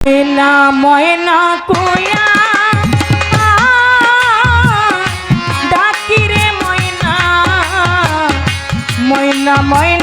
বেলা ময়না কোয়া ডাকিরে ময়না ময়না ময়না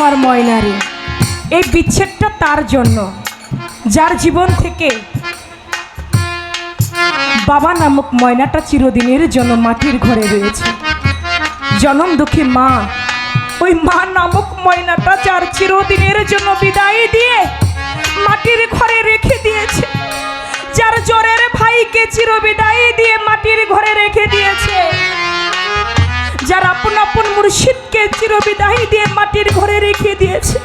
আমার ময়নারে। এই বিচ্ছেদটা তার জন্য। যার জীবন থেকে বাবা নামক ময়নাটা চিরদিনের জন্য মাটির ঘরে রয়েছে। জনম দুঃখী মা, ওই মা নামক ময়নাটা যার চিরদিনের জন্য বিদায় দিয়ে মাটির ঘরে রেখে দিয়েছে। যার জ্বরের ভাইকে চিরবিদায় দিয়ে মাটির ঘরে রেখে দিয়েছে। যার আপন আপন মুর্শিদকে চিরবিদায় দিয়ে মাটির ঘরে রেখে দিয়েছে,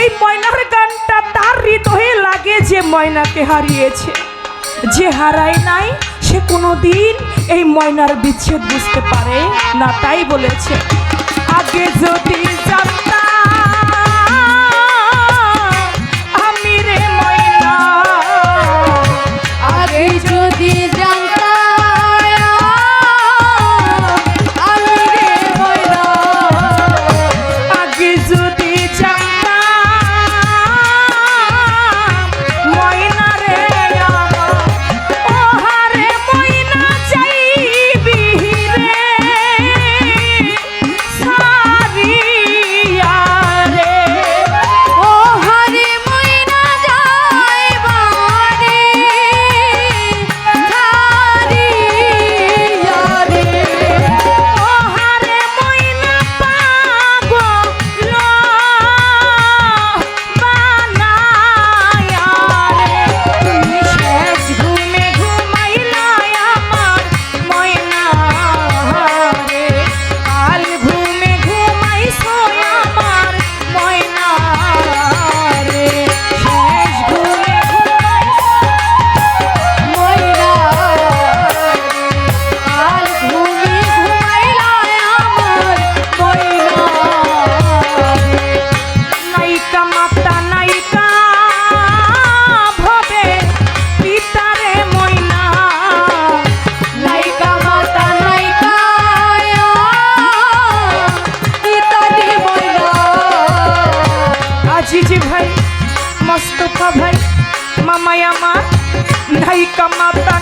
এই ময়নার গানটা তার হৃদয়ে লাগে যে ময়নাকে হারিয়েছে। যে হারায় নাই, সে কোনো দিন এই ময়নার বিচ্ছেদ বুঝতে পারে না, তাই বলেছে, আগে যদি জানত জিজি ভাই মস্তফা ভাই মামায়ামা নায়িকা মাতা